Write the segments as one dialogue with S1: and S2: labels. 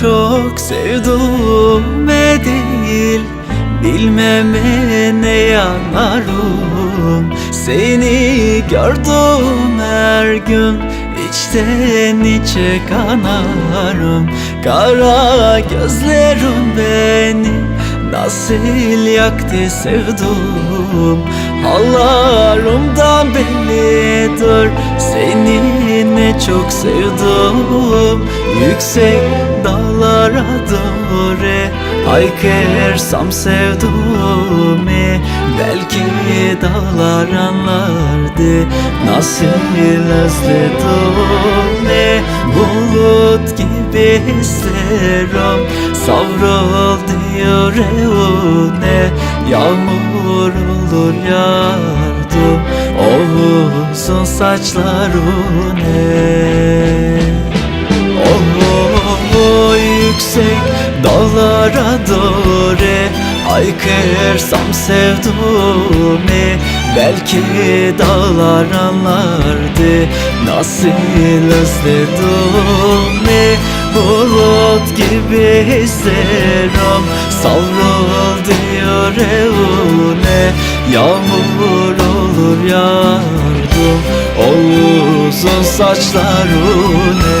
S1: Çok sevduğume değil Bilmeme ne yanarım Seni gördüm her gün içten içe kanarım. Kara gözlerim beni Nasıl yaktı sevdum Hallarımdan bellidir Seni ne çok sevdim. Yüksek dağlara doğru Haykırsam sevduğumu Belki dağlar anlardı. Nasıl özledim ne Bulut gibi isterim. Savruldu yüreğine Yağmur olur yardım. O uzun saçlarına Oh yüksek dağlara doğru. Haykırsam sevduğumu Belki dağlar anlardı. Nasıl özledim? Bulut gibi hislerim Savruldu yüreğine Yağmur olur yardım O uzun saçlarına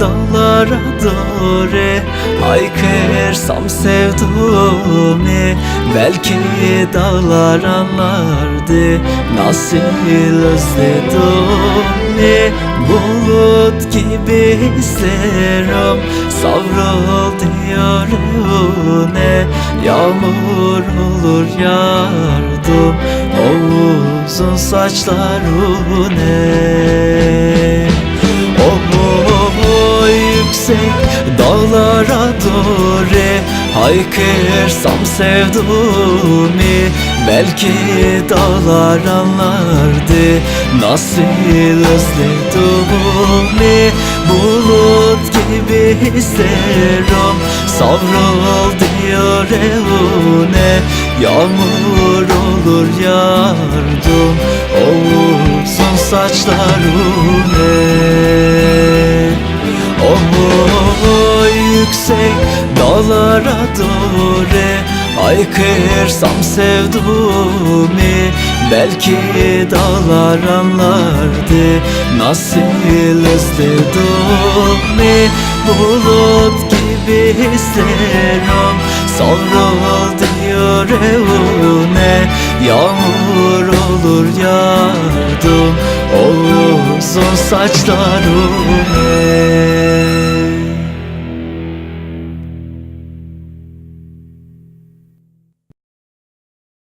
S1: dağlara doğru Haykırsam sevduğumu Belki dağlar anlardı Nasıl özledim. Bulut gibi hislerim Savruldu yüreğine Yağmur olur yardım O uzun saçlarına Oh dağlara doğru Haykırsam sevduğumu Belki dağlar anlardı. Nasıl özledim Bulut gibi hislerim Savruldu yüreğine. Yağmur olur yardım O uzun saçlarına Oh yüksek dağlara doğru Haykırsam sevduğumu Belki dağlar anlardı. Nasıl özledim Bulut gibi hislerim Savruldu yüreğine Yağmur olur yardım O uzun saçlarına